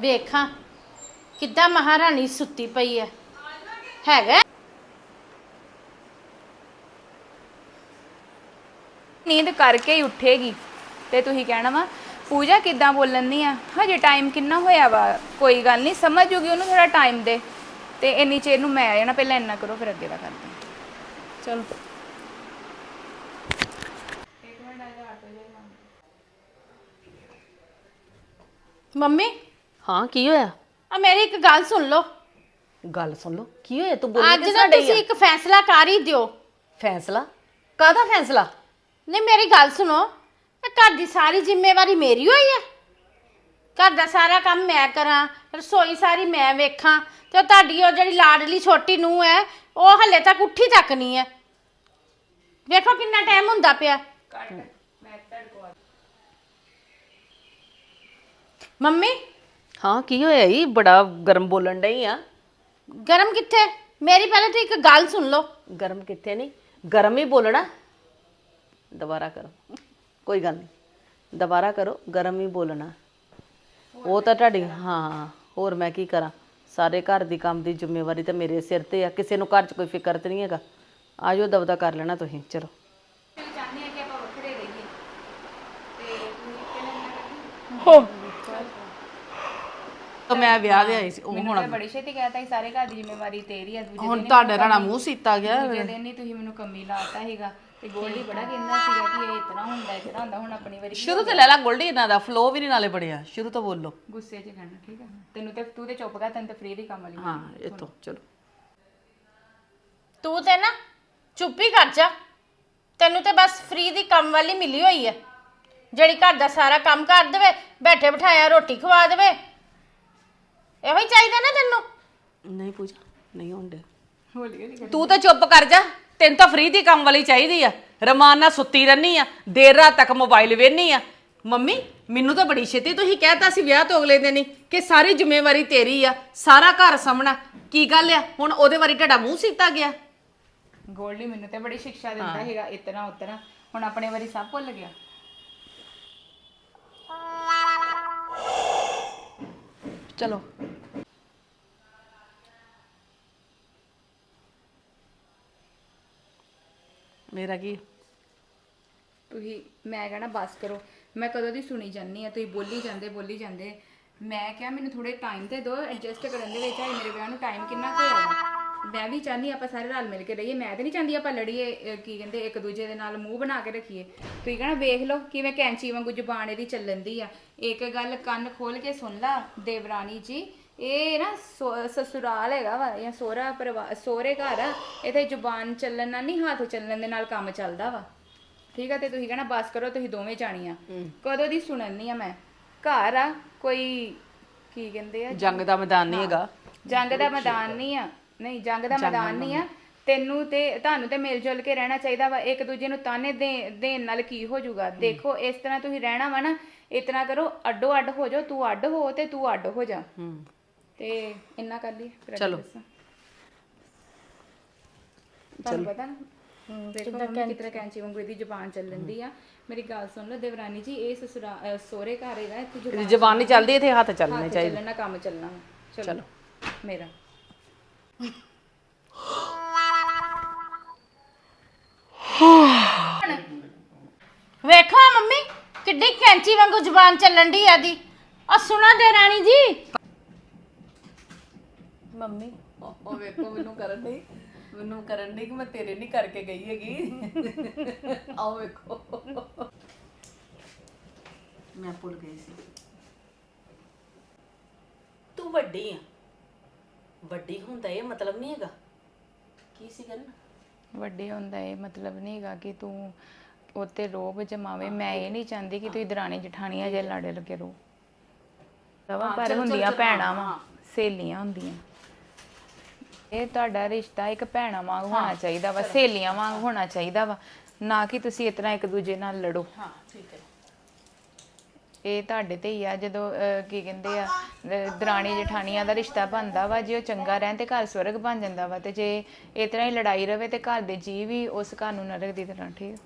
ਵੇਖਾਂ ਕਿੱਦਾਂ ਮਹਾਰਾਣੀ ਸੁੱਤੀ ਪਈ ਹੈ ਹੈਗਾ ਨੀਂਦ ਕਰਕੇ ਹੀ ਉੱਠੇਗੀ। ਤੇ ਤੁਸੀਂ ਕਹਿਣਾ ਵਾ ਪੂਜਾ ਕਿੱਦਾਂ ਬੋਲਣ ਦੀ ਆ? ਹਜੇ ਟਾਈਮ ਕਿੰਨਾ ਹੋਇਆ ਵਾ? ਕੋਈ ਗੱਲ ਨਹੀਂ ਸਮਝ ਜੂਗੀ ਉਹਨੂੰ ਥੋੜਾ ਟਾਈਮ ਦੇ। ਤੇ ਇੰਨੀ ਚਿਰ ਨੂੰ ਮੈਂ ਆ ਜਾਣਾ ਪਹਿਲਾਂ ਇੰਨਾ ਕਰੋ ਫਿਰ ਅੱਗੇ ਦਾ ਕਰਦੇ ਹਾਂ। ਚਲੋ। ਮੰਮੀ ਹਾਂ ਕੀ ਹੋਇਆ? ਆ ਮੇਰੀ ਇੱਕ ਗੱਲ ਸੁਣ ਲਓ। ਗੱਲ ਸੁਣ ਲਓ ਕੀ ਹੋਇਆ? ਤੂੰ ਬੋਲੀ ਅੱਜ ਕਿਸ ਨਾ ਤੁਸੀਂ ਆ? ਇੱਕ ਫੈਸਲਾ ਕਰ ਹੀ ਦਿਓ। ਫੈਸਲਾ? ਕਾਹਦਾ ਫੈਸਲਾ? ਨਹੀਂ ਮੇਰੀ ਗੱਲ ਸੁਣੋ। ਇਹ ਘਰ ਦੀ ਸਾਰੀ ਜ਼ਿੰਮੇਵਾਰੀ ਮੇਰੀ ਹੋਈ ਹੈ। ਘਰ ਦਾ ਸਾਰਾ ਕੰਮ ਮੈਂ ਕਰਾਂ ਰਸੋਈ ਸਾਰੀ ਮੈਂ ਵੇਖਾਂ ਤੇ ਉਹ ਤੁਹਾਡੀ ਉਹ ਜਿਹੜੀ ਲਾਡਲੀ ਛੋਟੀ ਨੂੰ ਹੈ ਉਹ ਹਲੇ ਤੱਕ ਉੱਠੀ ਤੱਕ ਨਹੀਂ ਹੈ। ਵੇਖੋ ਕਿੰਨਾ ਟਾਈਮ ਹੁੰਦਾ ਪਿਆ। ਮੰਮੀ ਹਾਂ ਕੀ ਹੋਇਆ ਈ ਬੜਾ ਗਰਮ ਬੋਲਣ ਡਈ ਆ। ਗਰਮ ਕਿੱਥੇ? ਮੇਰੀ ਪਹਿਲੇ ਤਾਂ ਇੱਕ ਗੱਲ ਸੁਣ ਲਓ। ਗਰਮ ਕਿੱਥੇ ਨਹੀਂ? ਗਰਮ ਹੀ ਬੋਲਣਾ। ਦੁਬਾਰਾ ਕਰੋ। ਕੋਈ ਗੱਲ ਨਹੀਂ। ਦੁਬਾਰਾ ਕਰੋ ਗਰਮ ਹੀ ਬੋਲਣਾ। ਉਹ ਤਾਂ ਤੁਹਾਡੀ ਹਾਂ ਹੋਰ ਮੈਂ ਕੀ ਕਰਾਂ? ਸਾਰੇ ਘਰ ਦੀ ਕੰਮ ਦੀ ਜ਼ਿੰਮੇਵਾਰੀ ਤਾਂ ਮੇਰੇ ਸਿਰ ਤੇ ਆ। ਕਿਸੇ ਨੂੰ ਘਰ 'ਚ ਕੋਈ ਫਿਕਰ ਤੇ ਨਹੀਂ ਹੈਗਾ। ਆਜੋ ਦਬਦਾ ਕਰ ਲੈਣਾ ਤੁਸੀਂ। ਚਲੋ। ਚਾਹੁੰਦੇ ਆ ਕਿ ਆਪਾਂ ਵੱਖਰੇ ਰਹੀਏ ਤੇ ਤਾਂ ਮੈਂ ਵਿਆਹ ਦੇ ਆਈ ਸੀ ਉਹ ਮੈਨੂੰ ਤਾਂ ਬੜੀ ਛੇਤੀ ਕਹਿਤਾ ਸੀ ਸਾਰੇ ਘਰ ਦੀ ਜ਼ਿੰਮੇਵਾਰੀ ਤੇਰੀ ਆ ਦੂਜੇ ਹੁਣ ਦਿਨ ਹੀ ਤੁਹਾਡੇ ਰਾਣਾ ਮੂੰਹ ਸੀਤਾ ਗਿਆ। ਦੂਜੇ ਦਿਨ ਹੀ ਤੁਸੀਂ ਮੈਨੂੰ ਕਮੀ ਲਾਤਾ ਹੈਗਾ ਤੇ ਗੋਲਡੀ ਬੜਾ ਕਹਿੰਦਾ ਸੀਗਾ ਕਿ ਇਹ ਇਤਨਾ ਹੁੰਦਾ ਇਤਨਾ ਹੁੰਦਾ ਹੁਣ ਆਪਣੀ ਵਾਰੀ ਸ਼ੁਰੂ ਤੋਂ ਲੈ ਲਾ ਗੋਲਡੀ ਇਹਨਾਂ ਦਾ ਫਲੋ ਵੀ ਨਹੀਂ ਨਾਲੇ ਬੜਿਆ ਸ਼ੁਰੂ ਤੋਂ ਬੋਲੋ। ਗੁੱਸੇ 'ਚ ਕਹਿਣਾ ਠੀਕ ਹੈ ਤੈਨੂੰ ਤੇ ਤੂੰ ਤੇ ਚੁੱਪ ਕਰ ਤੈਨੂੰ ਤੇ ਫ੍ਰੀ ਦੀ ਕੰਮ ਵਾਲੀ ਹਾਂ ਇਤੋਂ ਚਲੋ। ਤੂੰ ਤੇ ਨਾ ਚੁੱਪ ਹੀ ਕਰ ਜਾ। ਤੈਨੂੰ ਤੇ ਬਸ ਫ੍ਰੀ ਦੀ ਕੰਮ ਵਾਲੀ ਮਿਲੀ ਹੋਈ ਹੈ ਜਿਹੜੀ ਘਰ ਦਾ ਸਾਰਾ ਕੰਮ ਕਰ ਦੇਵੇ ਬੈਠੇ ਬਿਠਾਇਆ ਰੋਟੀ ਖਵਾ ਦੇਵੇ ਇਹੋ ਹੀ ਚਾਹੀਦਾ ਨਾ ਤੈਨੂੰ? ਨਹੀਂ ਪੂਜਾ ਨਹੀਂ ਹੁੰਦੇ। ਤੂੰ ਤਾਂ ਚੁੱਪ ਕਰ ਜਾ ਤੈਨੂੰ ਤਾਂ ਫ੍ਰੀ ਦੀ ਕੰਮ ਵਾਲੀ ਚਾਹੀਦੀ ਆ। ਰਮਾਨ ਨਾਲ ਸੁੱਤੀ ਰਹਿਨੀ ਆ ਦੇਰ ਰਾਤ ਤੱਕ ਮੋਬਾਈਲ ਵੇਖਨੀ ਆ। ਮੰਮੀ ਮੈਨੂੰ ਤਾਂ ਬੜੀ ਛੇਤੀ ਤੁਸੀਂ ਕਹਿਤਾ ਸੀ ਵਿਆਹ ਤੋਂ ਅਗਲੇ ਦਿਨ ਹੀ ਕਿ ਸਾਰੀ ਜ਼ਿੰਮੇਵਾਰੀ ਤੇਰੀ ਆ ਸਾਰਾ ਘਰ ਸਾਹਮਣਾ। ਕੀ ਗੱਲ ਆ? ਹੁਣ ਉਹਦੇ ਵਾਰੀ ਤੁਹਾਡਾ ਮੂੰਹ ਸੀਤਾ ਗਿਆ। ਗੋਲਡੀ ਮੈਨੂੰ ਤੇ ਬੜੀ ਸਿੱਖਿਆ ਦਿੰਦਾ ਹੈਗਾ ਇਤਨਾ ਉਤਨਾ। ਹੁਣ ਆਪਣੇ ਵਾਰੀ ਸਭ ਭੁੱਲ ਗਿਆ। ਚਲੋ। ਮੇਰਾ ਕੀ? ਤੁਸੀਂ, ਮੈਂ ਕਹਿਣਾ ਬਸ ਕਰੋ। ਮੈਂ ਕਦੋਂ ਦੀ ਸੁਣੀ ਜਾਂਦੀ ਆ ਤੁਸੀਂ ਬੋਲੀ ਜਾਂਦੇ ਬੋਲੀ ਜਾਂਦੇ। ਮੈਂ ਕਿਹਾ ਮੈਨੂੰ ਥੋੜੇ ਟਾਈਮ ਤੇ ਦਿਓ ਐਡਜਸਟ ਕਰਨ ਦੇ ਵਿੱਚ ਆਏ, ਮੇਰੇ ਵਿਆਹ ਨੂੰ ਟਾਈਮ ਕਿੰਨਾ ਕੁ ਹੋਇਆ ਮੈਂ ਵੀ ਚਾਹਨੀ ਆਪਾਂ ਸਾਰੇ ਰਲ ਮਿਲ ਕੇ ਰਹੀਏ। ਮੈਂ ਤੇ ਨਹੀਂ ਚਾਹੁੰਦੀ ਆਪਾਂ ਲੜੀਏ, ਅਹ, ਕੀ ਕਹਿੰਦੇ, ਇੱਕ ਦੂਜੇ ਦੇ ਨਾਲ ਮੂੰਹ ਬਣਾ ਕੇ ਰੱਖੀਏ। ਤੁਸੀਂ ਕਹਿਣਾ ਵੇਖ ਲਓ ਕਿਵੇਂ ਕੈਂਚੀ ਵਾਂਗੂ ਜ਼ੁਬਾਨ ਇਹਦੀ ਚੱਲਣ ਦੀ ਆ। ਇੱਕ ਗੱਲ ਕੰਨ ਖੋਲ ਕੇ ਸੁਣ ਲਾ, ਦੇਵਰਾਣੀ ਜੀ। ਇਹ ਨਾ ਸੋ- ਸਸੁਰਾਲ ਹੈਗਾ ਵਾ ਜਾਂ ਸੋਹਰਾ ਪਰਿਵਾਰ ਸੋਹਰੇ ਘਰ ਆ ਇੱਥੇ ਜ਼ੁਬਾਨ ਚੱਲਣ ਨਾਲ ਨਹੀਂ ਹੱਥ ਚੱਲਣ ਦੇ ਨਾਲ ਕੰਮ ਚੱਲਦਾ ਵਾ। ਠੀਕ ਆ ਤੇ ਤੁਸੀਂ ਕਹਿਣਾ ਬਸ ਕਰੋ ਤੁਸੀਂ ਦੋਵੇਂ ਜਾਣੀਆਂ ਕਦੋਂ ਦੀ ਸੁਣਨੀ ਆ ਮੈਂ? ਘਰ ਆ ਕੋਈ ਕੀ ਕਹਿੰਦੇ ਆ? ਜੰਗ ਦਾ ਮੈਦਾਨ ਨਹੀਂ ਹੈਗਾ। ਜੰਗ ਦਾ ਮੈਦਾਨ ਨਹੀਂ ਆ। ਨਹੀਂ ਜੰਗ ਦਾ ਮੈਦਾਨ ਨਹੀਂ ਆ। ਤੈਨੂੰ ਤੇ ਤੁਹਾਨੂੰ ਤੇ ਮਿਲ ਜੁਲ ਕੇ ਰਹਿਣਾ ਚਾਹੀਦਾ ਵਾ। ਇੱਕ ਦੂਜੇ ਨੂੰ ਤਾਨੇ ਦੇ ਦੇਣ ਨਾਲ ਕੀ ਹੋ ਜਾਊਗਾ? ਦੇਖੋ ਇਸ ਤਰ੍ਹਾਂ ਤੁਸੀਂ ਰਹਿਣਾ ਵਾ ਨਾ ਇਤਨਾ ਕਰੋ ਅੱਡੋ ਅੱਡ ਹੋ ਜਾਓ ਤੂੰ ਅੱਡ ਹੋ ਤੇ ਤੂੰ ਅੱਡ ਹੋ ਜਾ। ਹੂੰ। ਤੇ ਇੰਨਾ ਕਰ ਲਈ ਚਲੋ। ਤੁਹਾਨੂੰ ਪਤਾ ਨਾ ਦੇਖੋ ਮੰਮੀ ਕੈਂਚੀ ਵਾਂਗੂ ਇਹਦੀ ਜ਼ੁਬਾਨ ਚੱਲਣ ਆ। ਮੇਰੀ ਗੱਲ ਸੁਣ ਲਓ ਦੇਵਰਾਨੀ ਜੀ ਇਹ ਸਸੁਰਾ ਸਹੁਰੇ ਘਰ ਹੈਗਾ ਇੱਥੇ ਜ਼ੁਬਾਨ ਜ਼ਬਾਨ ਨਹੀਂ ਚੱਲਦੀ ਇੱਥੇ ਹੱਥ ਚੱਲਣੇ ਹੱਥ ਚਾਹੀਦੇ। ਚੱਲਣਾ ਕੰਮ ਚੱਲਣਾ ਵਾ। ਚਲੋ ਚਲੋ। ਮੇਰਾ। ਵੇਖੋ ਆ ਮੰਮੀ ਕਿੱਡੀ ਕੈਂਚੀ ਵਾਂਗੂ ਜ਼ੁਬਾਨ ਚੱਲਣ ਦੀ ਆਦੀ ਆ ਸੁਣਾ ਦੇ ਰਾਣੀ ਜੀ। ਮੰਮੀ ਉਹ ਵੇਖੋ ਮੈਨੂੰ ਕਰਨ ਨਹੀਂ ਮੈਨੂੰ ਕਰਨ ਨਹੀਂ ਕਿ ਮੈਂ ਤੇਰੇ ਨਹੀਂ ਕਰਕੇ ਗਈ ਹੈਗੀ। ਆਓ ਵੇਖੋ। ਮੈਂ ਭੁੱਲ ਗਈ ਸੀ। ਤੂੰ ਵੱਡੀ ਆ। ਵੱਡੀ ਹੁੰਦਾ ਇਹ ਮਤਲਬ ਨਹੀਂ ਹੈਗਾ। ਕੀ ਸੀ ਗੱਲ? ਵੱਡੇ ਹੁੰਦਾ ਇਹ ਮਤਲਬ ਨਹੀਂ ਹੈਗਾ ਕਿ ਤੂੰ ਉੱਤੇ ਰੋਬ ਜਮਾਵੇ। ਮੈਂ ਇਹ ਨਹੀਂ ਚਾਹੁੰਦੀ ਕਿ ਤੁਸੀਂ ਦਰਾਣੀ ਜਠਾਣੀਆਂ ਜੇ ਲੜੇ ਲੱਗੇ ਰਹੋ ਦਵਾ ਪਰ ਹੁੰਦੀਆਂ ਭੈਣਾਂ ਵਾ ਸਹੇਲੀਆਂ ਹੁੰਦੀਆਂ। ਇਹ ਤੁਹਾਡਾ ਰਿਸ਼ਤਾ ਇੱਕ ਭੈਣਾਂ ਵਾਂਗ ਹੋਣਾ ਚਾਹੀਦਾ ਵਾ ਸਹੇਲੀਆਂ ਵਾਂਗ ਹੋਣਾ ਚਾਹੀਦਾ ਵਾ। ਨਾ ਕਿ ਤੁਸੀਂ ਇਤਨਾ ਇੱਕ ਦੂਜੇ ਨਾਲ ਲੜੋ। ਹਾਂ ਠੀਕ ਹੈ। ਇਹ ਤੁਹਾਡੇ ਤੇ ਹੀ ਆ ਜਦੋਂ ਅਹ, ਕੀ ਕਹਿੰਦੇ ਆ ਅਹ, ਦਰਾਣੀ ਜਠਾਣੀਆਂ ਦਾ ਰਿਸ਼ਤਾ ਬਣਦਾ ਵਾ ਜੇ ਉਹ ਚੰਗਾ ਰਹਿਣ ਤੇ ਘਰ ਸਵਰਗ ਬਣ ਜਾਂਦਾ ਵਾ ਤੇ ਜੇ ਇਸ ਤਰ੍ਹਾਂ ਹੀ ਲੜਾਈ ਰਵੇ ਤੇ ਘਰ ਦੇ ਜੀ ਵੀ ਉਸ ਘਰ ਨੂੰ ਨਰਕ ਦੀ ਤਰ੍ਹਾਂ ਠੀਕ।